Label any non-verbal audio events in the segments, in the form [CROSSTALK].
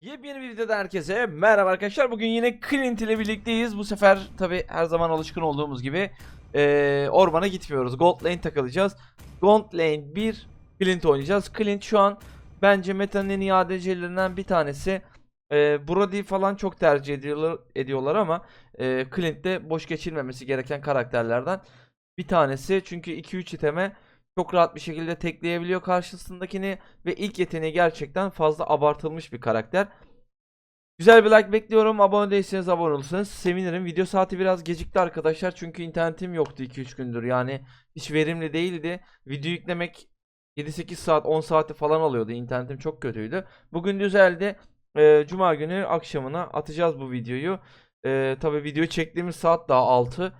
Yepyeni bir videoda herkese merhaba arkadaşlar. Bugün yine Clint ile birlikteyiz. Bu sefer tabi her zaman alışkın olduğumuz gibi eee, ormana gitmiyoruz. Gold Lane takılacağız. Gold Lane 1 Clint oynayacağız. Clint şu an bence metanın en iyi ADC'lerinden bir tanesi. Eee Brody falan çok tercih ediyorlar, ediyorlar ama eee Clint de boş geçilmemesi gereken karakterlerden bir tanesi. Çünkü 2-3 iteme çok rahat bir şekilde tekleyebiliyor karşısındakini ve ilk yeteneği gerçekten fazla abartılmış bir karakter. Güzel bir like bekliyorum. Abone değilseniz abone olursanız sevinirim. Video saati biraz gecikti arkadaşlar. Çünkü internetim yoktu 2-3 gündür. Yani hiç verimli değildi. Video yüklemek 7-8 saat 10 saati falan alıyordu. İnternetim çok kötüydü. Bugün düzeldi. Ee, Cuma günü akşamına atacağız bu videoyu. Ee, tabii videoyu çektiğimiz saat daha 6.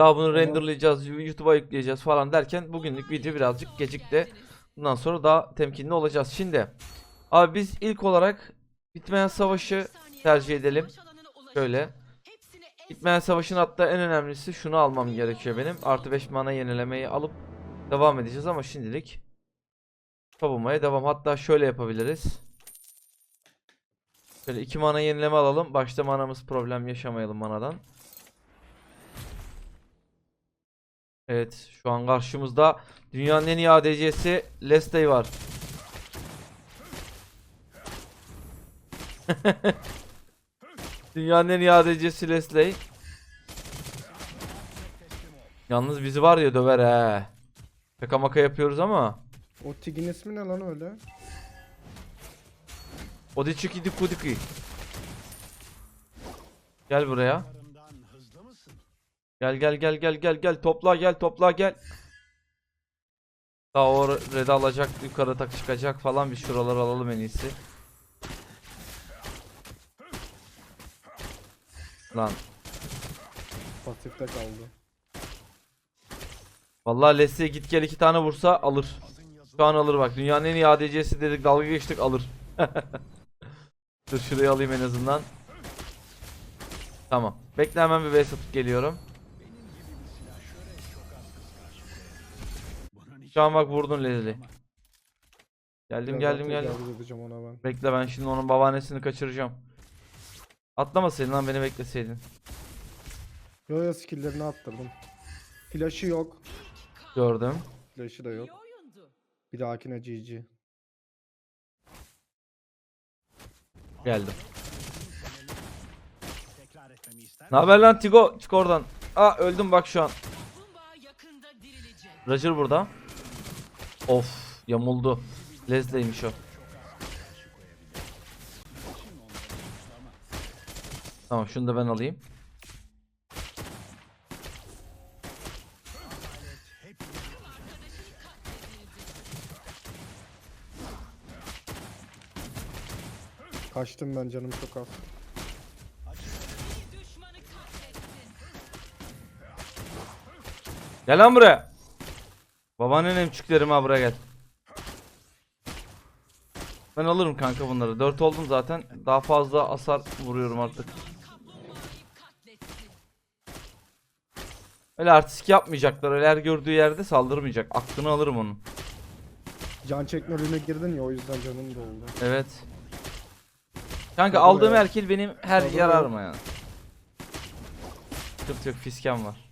Daha bunu renderlayacağız, YouTube'a yükleyeceğiz falan derken bugünlük video birazcık gecikti. Bundan sonra daha temkinli olacağız. Şimdi abi biz ilk olarak bitmeyen savaşı tercih edelim. Şöyle. Bitmeyen savaşın hatta en önemlisi şunu almam gerekiyor benim. Artı 5 mana yenilemeyi alıp devam edeceğiz ama şimdilik savunmaya devam. Hatta şöyle yapabiliriz. Şöyle 2 mana yenileme alalım. Başta manamız problem yaşamayalım manadan. Evet şu an karşımızda dünyanın en iyi ADC'si Leslie var. [LAUGHS] dünyanın en iyi ADC'si Leslie. Yalnız bizi var ya döver he. Şaka maka yapıyoruz ama. O Tig'in ismi ne lan öyle? Odichiki dikudiki. Gel buraya. Gel gel gel gel gel gel topla gel topla gel. Daha o red alacak yukarı tak çıkacak falan bir şuraları alalım en iyisi. Lan Pasifte kaldı. vallahi Leslie git gel iki tane vursa alır. Şu an alır bak dünyanın en iyi ADC'si dedik dalga geçtik alır. [LAUGHS] Dur şurayı alayım en azından. Tamam. Bekle hemen bir base atıp geliyorum. Şu an bak vurdun Leslie. Geldim geldim geldim. edeceğim ona ben. Bekle ben şimdi onun babaannesini kaçıracağım. Atlamasaydın lan beni bekleseydin. Yo yo skill'lerini attırdım. Flash'ı yok. Gördüm. Flash'ı da yok. Bir dahakine GG. Geldim. Ne haber lan Tigo? Çık oradan. Aa öldüm bak şu an. Roger burada. Of yamuldu. Leslie'ymiş o. Tamam şunu da ben alayım. Kaçtım ben canım çok az. Gel lan buraya. Babaannenin emçüklerim ha buraya gel. Ben alırım kanka bunları. 4 oldum zaten. Daha fazla hasar vuruyorum artık. Öyle artistik yapmayacaklar. Öyle her gördüğü yerde saldırmayacak. Aklını alırım onun. Can çekme rolüne girdin ya o yüzden canım doldu. Evet. Kanka Hadi aldığım be. her kill benim her be. yararıma yani. Sıkıntı yok fiskem var.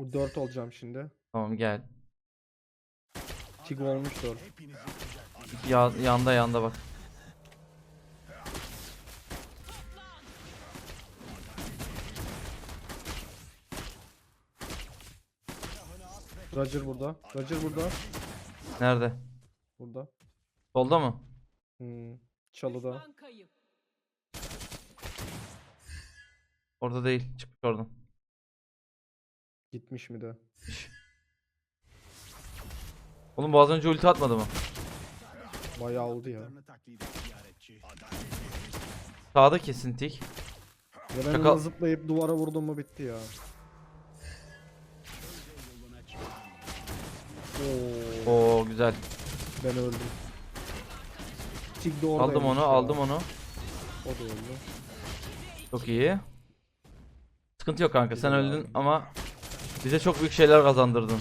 O 4 olacağım şimdi. Tamam gel. Tig olmuş 4. Ya, yanda yanda bak. Roger burada. Roger burada. Nerede? Burada. Solda mı? Hmm. Çalıda. Orada değil. Çıkmış oradan. Gitmiş mi de. Oğlum az önce ulti atmadı mı? Bayağı oldu ya. Sağda kesin tik. Ya ben ona zıplayıp duvara vurdum mu bitti ya. Oo, Oo güzel. ben öldüm. Tig de oradaymış Aldım onu, ya. aldım onu. O da öldü. Çok iyi. Sıkıntı yok kanka. Sen öldün ama bize çok büyük şeyler kazandırdın.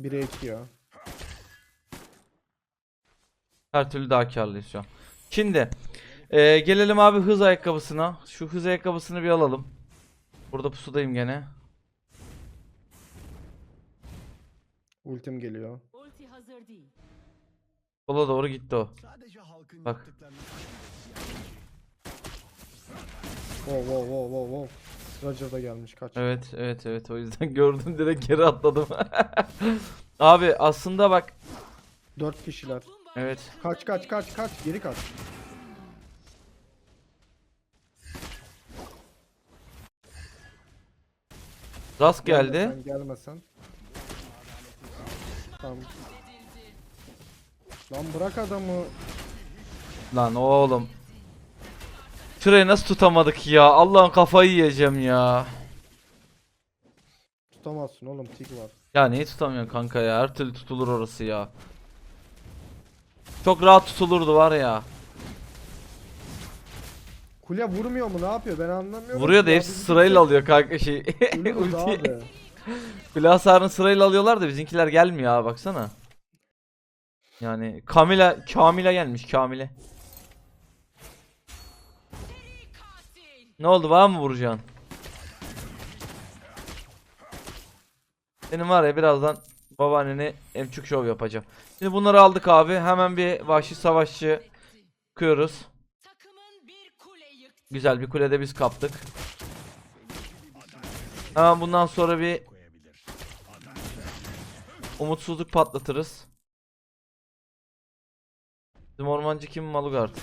1'e 2 ya. Her türlü daha karlıyız şu an. Şimdi eee, gelelim abi hız ayakkabısına. Şu hız ayakkabısını bir alalım. Burada pusudayım gene. Ultim geliyor. Ulti hazır değil. Sola doğru gitti o. Sadece halkın Bak. Wow wow wow wow wow. Roger da gelmiş kaç. Evet evet evet o yüzden [LAUGHS] gördüm direkt geri atladım. [LAUGHS] abi aslında bak. Dört kişiler. Evet. Kaç kaç kaç kaç geri kaç. Rast geldi. Gelmesen, gelmesen. Tamam. Lan bırak adamı. Lan oğlum. Şurayı nasıl tutamadık ya? Allah'ın kafayı yiyeceğim ya. Tutamazsın oğlum tik var. Ya neyi tutamıyorsun kanka ya? Her türlü tutulur orası ya. Çok rahat tutulurdu var ya. Kule vurmuyor mu ne yapıyor ben anlamıyorum. Vuruyor da hepsi sırayla alıyor kanka şey. ölüyoruz [LAUGHS] abi. Kule hasarını sırayla alıyorlar da bizimkiler gelmiyor abi baksana. Yani Kamila Kamila gelmiş Kamile. Ne oldu var mı vuracaksın? Benim var ya birazdan babaanneni emçuk şov yapacağım. Şimdi bunları aldık abi. Hemen bir vahşi savaşçı kıyoruz. Güzel bir kulede biz kaptık. Hemen bundan sonra bir umutsuzluk patlatırız. Bizim ormancı kim Malugard?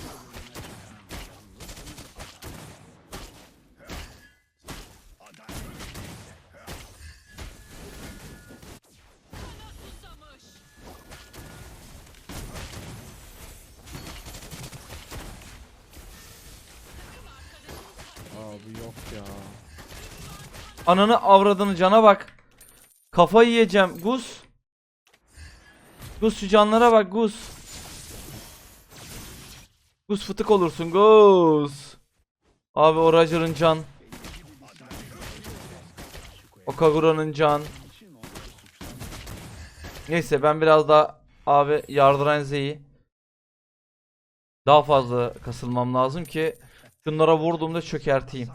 Ananı avradını cana bak. Kafayı yiyeceğim. Gus. Gus şu canlara bak Gus. Gus fıtık olursun Gus. Abi o Roger'ın can. O Kagura'nın can. Neyse ben biraz daha abi yardıran Z'yi daha fazla kasılmam lazım ki şunlara vurduğumda çökerteyim.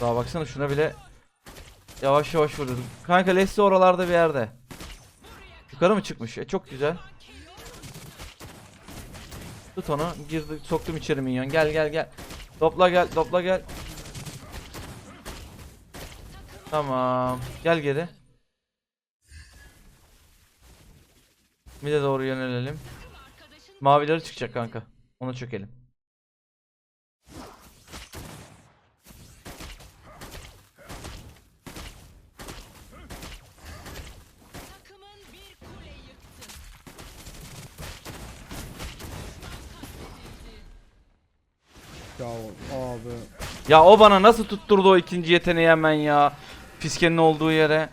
Daha baksana şuna bile yavaş yavaş vuruyordum. Kanka Leslie oralarda bir yerde. Yukarı mı çıkmış? E, çok güzel. Tut onu. Girdi, soktum içeri minyon. Gel gel gel. Topla gel, topla gel. Tamam. Gel geri. Mid'e doğru yönelelim. Mavileri çıkacak kanka. Onu çökelim. Ya abi. Ya o bana nasıl tutturdu o ikinci yeteneği hemen ya. Fiskenin olduğu yere.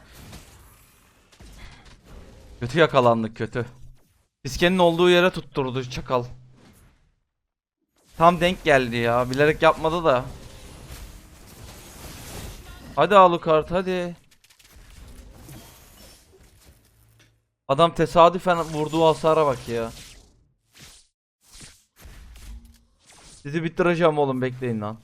Kötü yakalandık kötü. Fiskenin olduğu yere tutturdu çakal. Tam denk geldi ya. Bilerek yapmadı da. Hadi Alucard hadi. Adam tesadüfen vurduğu hasara bak ya. Sizi bitireceğim oğlum bekleyin lan.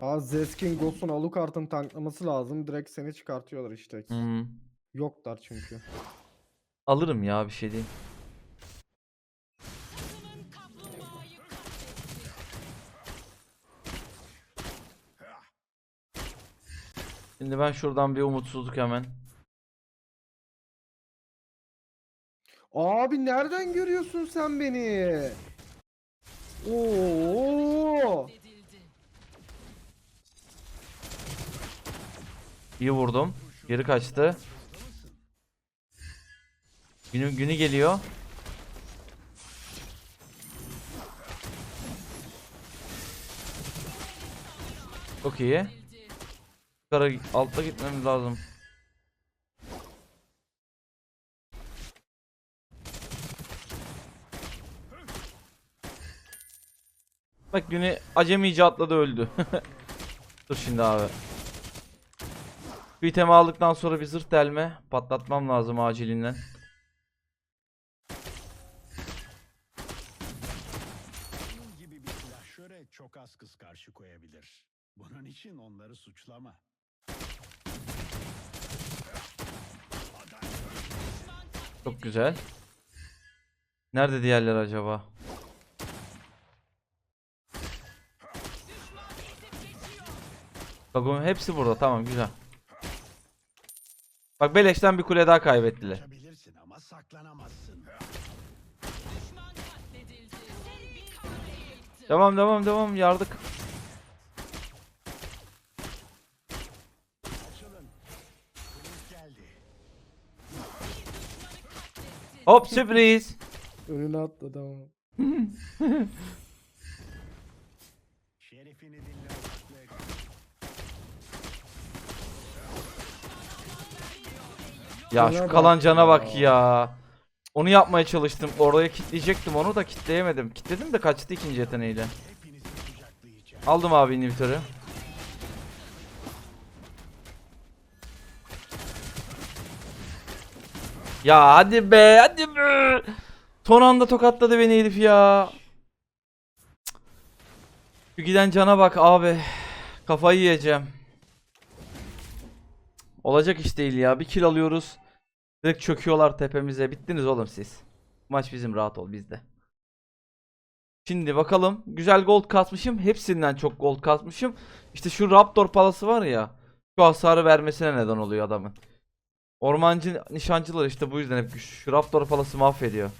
Aa Zeskin Ghost'un Alucard'ın tanklaması lazım. Direkt seni çıkartıyorlar işte. Hmm. Yoklar çünkü. Alırım ya bir şey değil. Şimdi ben şuradan bir umutsuzluk hemen. Abi nereden görüyorsun sen beni? Oo! İyi vurdum. Geri kaçtı. Günü günü geliyor. Çok iyi. Yukarı altta gitmemiz lazım. Bak günü acemice atladı öldü. [LAUGHS] Dur şimdi abi. Bir itemi aldıktan sonra bir zırh delme patlatmam lazım acilinden. Gibi bir silahşöre çok az kız karşı koyabilir. Bunun için onları suçlama. Çok güzel. Nerede diğerleri acaba? Kagum hepsi burada tamam güzel. Bak Beleş'ten bir kule daha kaybettiler. Kaçabilirsin ama saklanamazsın. Düşman katledildi. Bir kule yıktı. Devam devam devam yardık. Hop sürpriz. Önüne atladı ama. Şerefini dinle Ya şu kalan bak cana bak ya. Onu yapmaya çalıştım. Oraya kitleyecektim onu da kitleyemedim. Kitledim de kaçtı ikinci yeteneğiyle. Aldım abi inhibitörü. Ya hadi be hadi be. Son anda tokatladı beni herif ya. Şu giden cana bak abi. Kafayı yiyeceğim. Olacak iş değil ya. Bir kill alıyoruz. Direkt çöküyorlar tepemize. Bittiniz oğlum siz. Maç bizim rahat ol bizde. Şimdi bakalım. Güzel gold kasmışım. Hepsinden çok gold kasmışım. İşte şu Raptor palası var ya. Şu hasarı vermesine neden oluyor adamın. Ormancı nişancılar işte bu yüzden hep. Şu Raptor palası mahvediyor.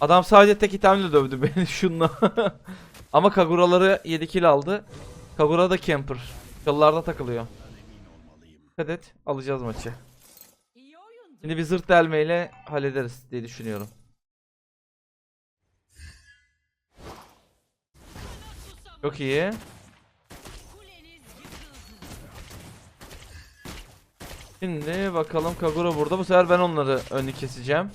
Adam sadece tek itemle dövdü [LAUGHS] beni şunla. [LAUGHS] Ama Kagura'ları 7 kill aldı. Kagura da camper. Çalılarda takılıyor. Dikkat et. Alacağız maçı. Şimdi bir zırt delmeyle hallederiz diye düşünüyorum. Çok iyi. Şimdi bakalım Kagura burada. Bu sefer ben onları önü keseceğim.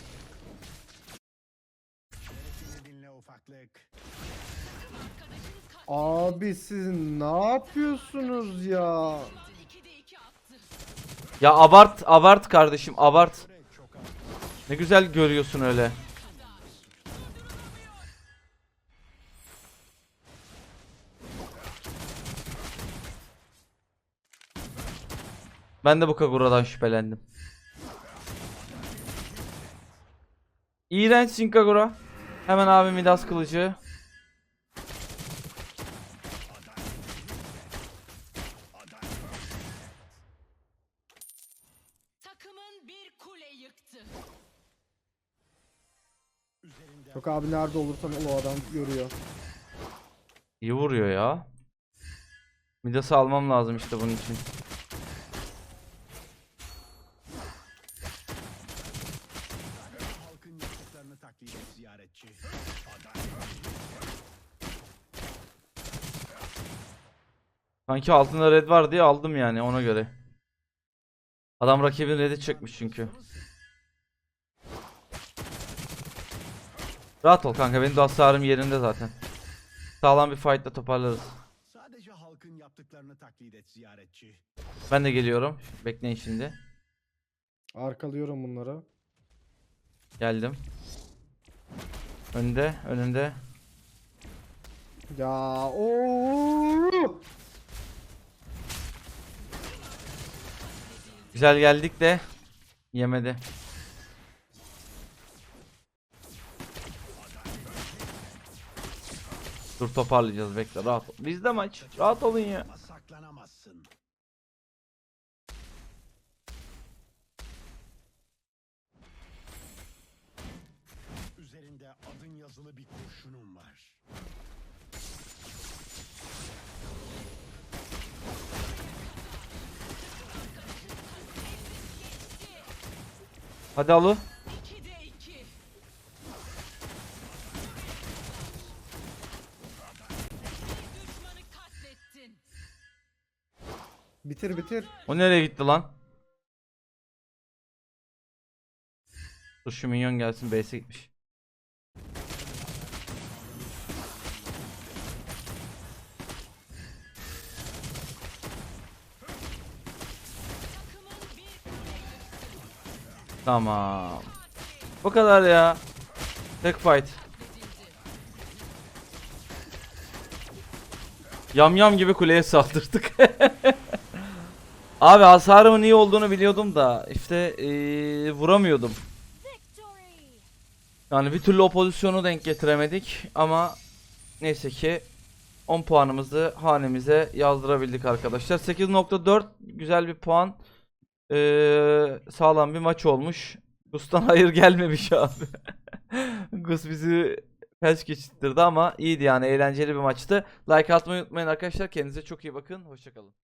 Abi siz ne yapıyorsunuz ya? Ya abart, abart kardeşim, abart. Ne güzel görüyorsun öyle. Ben de bu Kagura'dan şüphelendim. İğrençsin Kagura. Hemen abi Midas kılıcı. Takımın bir kule yıktı. Üzerinde Yok abi nerede olursan ol o adam görüyor. İyi vuruyor ya. Midas'ı almam lazım işte bunun için. halkın yaptıklarını taklit et ziyaretçi. Sanki altında red var diye aldım yani ona göre. Adam rakibin red'i çekmiş çünkü. Rahat ol kanka benim de hasarım yerinde zaten. Sağlam bir fight'la toparlarız. Sadece halkın yaptıklarını taklit et ziyaretçi. Ben de geliyorum. Bekleyin şimdi. Arkalıyorum bunları. Geldim. Önde, önünde. Ya ooo. Güzel geldik de yemedi. Dur toparlayacağız bekle rahat ol. Bizde maç. Rahat olun ya. Üzerinde adın yazılı bir kurşunum var. Hadi alı. Bitir bitir. O nereye gitti lan? Dur şu minyon gelsin base'e gitmiş. Tamam. Bu kadar ya. Tek fight. Yam yam gibi kuleye saldırdık. [LAUGHS] Abi hasarımın iyi olduğunu biliyordum da işte eee, vuramıyordum. Yani bir türlü o pozisyonu denk getiremedik ama neyse ki 10 puanımızı hanemize yazdırabildik arkadaşlar. 8.4 güzel bir puan. Eee, sağlam bir maç olmuş. Gus'tan [LAUGHS] hayır gelmemiş abi. [LAUGHS] Gus bizi felç geçirtirdi ama iyiydi yani eğlenceli bir maçtı. Like atmayı unutmayın arkadaşlar. Kendinize çok iyi bakın. Hoşçakalın.